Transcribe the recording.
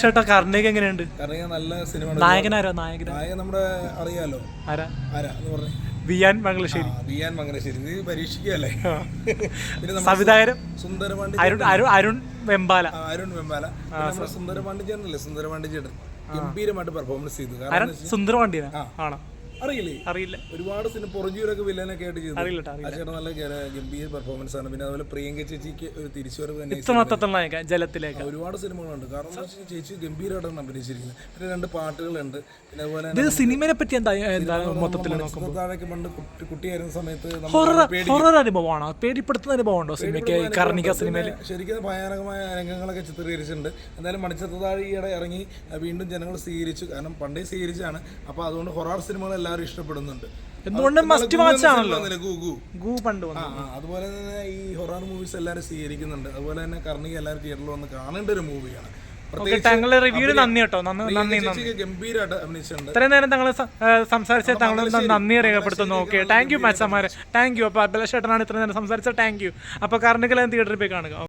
ചേട്ടാ കർണിക എങ്ങനെയുണ്ട്? കാരണം നല്ല സിനിമ നായകനാരോ? നായകൻ. നായകൻ നമ്മുടെ അറിയാലോ. ആരാ? ആരാ? എന്ന് പറഞ്ഞു. വിയാൻ മംഗലശ്ശേരി. വിയാൻ മംഗലശ്ശേരി. നീ പരീക്ഷിക്കുകയല്ലേ? സംവിധായകൻ? സുന്ദരപാണ്ഡി അരുൺ അരുൺ അരുൺ വെമ്പാല. അരുൺ വെമ്പാല. നമ്മുടെ സുന്ദരപാണ്ഡി ചേട്ടനല്ലേ? സുന്ദരപാണ്ഡി ചേട്ടൻ. ഗംഭീരമായിട്ട് പെർഫോമൻസ് ചെയ്തു. കാരണം സുന്ദരവണ്ടിയാ ആണോ? അറിയില്ലേ? അറിയില്ല. ഒരുപാട് സിനിമ പുറഞ്ചൂരൊക്കെ വില്ലനൊക്കെ ആയിട്ട് ചെയ്തു. അറിയില്ല നല്ല ഗംഭീര പെർഫോമൻസ് ആണ്. പിന്നെ അതുപോലെ പ്രിയങ്ക ചേച്ചിക്ക് ഒരു തിരിച്ചുവരവ് തന്നെ ജലത്തിലേക്ക്. ഒരുപാട് സിനിമകളുണ്ട്. കാരണം ചേച്ചി ഗംഭീരമായിട്ടാണ് അഭിനയിച്ചിരിക്കുന്നത്. പിന്നെ രണ്ട് പാട്ടുകളുണ്ട്. പിന്നെ അതുപോലെ സിനിമയെ പറ്റി എന്താ മൊത്തത്തിൽ താഴേക്ക് പണ്ട് കുട്ടിയായിരുന്ന സമയത്ത് ഹൊറർ അനുഭവമാണോ? പേടിപ്പെടുത്തുന്ന അനുഭവമുണ്ടോ സിനിമയ്ക്ക് കർണിക സിനിമയിൽ? ശരിക്കും ഭയാനകമായ രംഗങ്ങളൊക്കെ ചിത്രീകരിച്ചിട്ടുണ്ട്. എന്തായാലും മണിച്ചത്താഴ് ഈയിടെ ഇറങ്ങി വീണ്ടും ജനങ്ങൾ സ്വീകരിച്ചു. കാരണം പണ്ടേ സ്വീകരിച്ചാണ് അപ്പോൾ അതുകൊണ്ട് ഹൊറാർ സിനിമകൾ എല്ലാവരും ഇഷ്ടപ്പെടുന്നുണ്ട്. എന്തുകൊണ്ടും മസ്റ്റ് വാച്ച് ആണല്ലോ. വന്നില്ലേ, ഗു ഗു. ഗൂ പണ്ട് അതുപോലെ തന്നെ ഈ ഹൊറാർ മൂവീസ് എല്ലാവരും സ്വീകരിക്കുന്നുണ്ട്. അതുപോലെ തന്നെ കർണിക എല്ലാവരും തിയേറ്ററിൽ വന്ന് കാണേണ്ട ഒരു മൂവിയാണ് താങ്കളുടെ റിവ്യൂവിന് നന്ദി കേട്ടോ. ഇത്രയും നേരം സംസാരിച്ച താങ്കൾ നന്ദി രേഖപ്പെടുത്തുന്നു. ഓക്കെ താങ്ക് യു മച്ചന്മാരെ താങ്ക് യു അപ്പോൾ അഭിലാഷ് ചേട്ടനാണ് ഇത്രയും നേരം സംസാരിച്ച താങ്ക് യു അപ്പോൾ കർണികല തിയേറ്ററിൽ പോയി കാണുക?